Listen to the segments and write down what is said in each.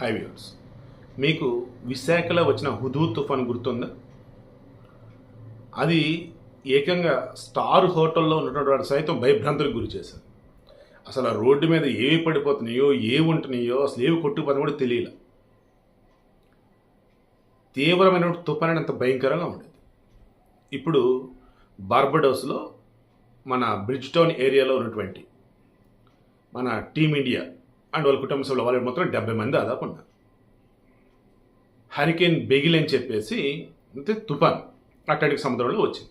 High viewers మీకు విశాఖలో వచ్చిన హుదూ తుఫాన్ గుర్తుందా? అది ఏకంగా స్టార్ హోటల్లో ఉన్నటువంటి వాడు సైతం భయభ్రాంతులకు గురి చేశారు అసలు ఆ రోడ్డు మీద ఏవి పడిపోతున్నాయో ఏవి ఉంటున్నాయో అసలు ఏవి కొట్టుకుపోతుందో కూడా తెలియలే. తీవ్రమైన తుఫాన్ అంత భయంకరంగా ఉండేది. ఇప్పుడు బార్బడోస్లో మన బ్రిడ్జ్ టౌన్ ఏరియాలో ఉన్నటువంటి మన టీమిండియా అండ్ వాళ్ళ కుటుంబ సభ్యులు వాళ్ళు మొత్తం డెబ్బై మంది దాదాపు ఉన్నారు. హరికేన్ బెగిల్ అని చెప్పేసి అంటే తుఫాన్ అట్లాంటి సముద్రంలో వచ్చింది.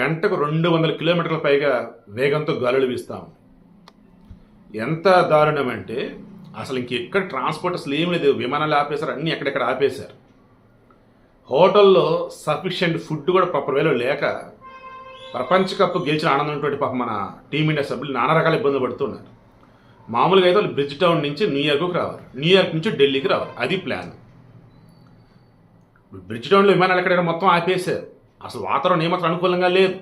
గంటకు రెండు వందల కిలోమీటర్ల పైగా వేగంతో గాలులు వీస్తూ ఉంది ఎంత దారుణం అంటే అసలు ఇంకెక్కడ ట్రాన్స్పోర్టర్స్ అసలు ఏం లేదు. విమానాలు ఆపేశారు అన్నీ ఎక్కడెక్కడ ఆపేశారు. హోటల్లో సఫిషియెంట్ ఫుడ్ కూడా ప్రాపర్ వేలో లేక ప్రపంచ కప్ గెలిచిన ఆనందం పాప మన టీమిండియా సభ్యులు నానా రకాల ఇబ్బందులు పడుతున్నారు. మామూలుగా అయితే వాళ్ళు బ్రిడ్జ్ టౌన్ నుంచి న్యూయార్క్కి రావాలి. న్యూయార్క్ నుంచి ఢిల్లీకి రావాలి. అది ప్లాన్ బ్రిడ్జ్ టౌన్లో విమానాలు ఎక్కడ మొత్తం ఆపేశారు. అసలు వాతావరణం ఏమాత్రం అనుకూలంగా లేదు.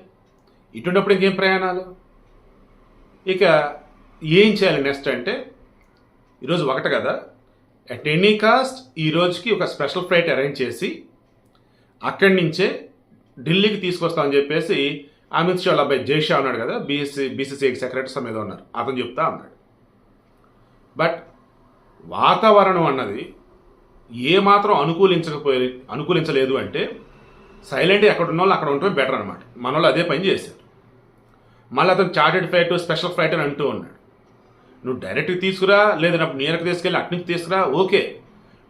ఇటువంటిప్పుడు ఇంకేం ప్రయాణాలు? ఇక ఏం చేయాలి నెక్స్ట్ అంటే ఈరోజు ఒకటి కదా అట్ ఎనీ కాస్ట్ ఈ రోజుకి ఒక స్పెషల్ ఫ్లైట్ అరేంజ్ చేసి అక్కడి నుంచే ఢిల్లీకి తీసుకొస్తామని చెప్పేసి అమిత్ షా వాళ్ళ అబ్బాయి జైషా ఉన్నాడు కదా బీఎస్సీ బీసీసీ సెక్రటరీ సమేదో ఉన్నారు అతను చెప్తా ఉన్నాడు బట్ వాతావరణం అన్నది ఏమాత్రం అనుకూలించకపోయి అనుకూలించలేదు అంటే సైలెంట్ ఎక్కడ ఉన్న వాళ్ళు అక్కడ ఉండటమే బెటర్ అనమాట మన వాళ్ళు అదే పని చేశారు. మళ్ళీ అతను చార్టెడ్ ఫ్లైట్ స్పెషల్ ఫ్లైట్ అని అంటూ ఉన్నాడు. నువ్వు డైరెక్ట్గా తీసుకురా లేదా నాకు నేరకు తీసుకెళ్ళి అటు నుంచి తీసుకురా ఓకే.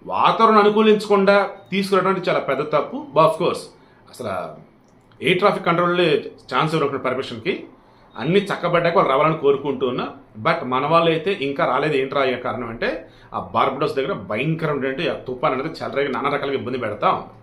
వాతావరణం అనుకూలించకుండా తీసుకురావడం అంటే చాలా పెద్ద తప్పు. ఆఫ్ కోర్స్ అసలు ఎయిర్ ట్రాఫిక్ కంట్రోల్ ఛాన్స్ ఇవ్వకుండా పర్మిషన్కి. అన్ని చక్కబడ్డాక వాళ్ళు రావాలని కోరుకుంటూ ఉన్నా బట్ మన వాళ్ళు అయితే ఇంకా రాలేదు. ఏంటి రా కారణం అంటే ఆ బార్బడోస్ దగ్గర భయంకరమైనటువంటి ఆ తుఫాన్ అనేది చాలా నానా రకాలుగా ఇబ్బంది పెడతా ఉంది.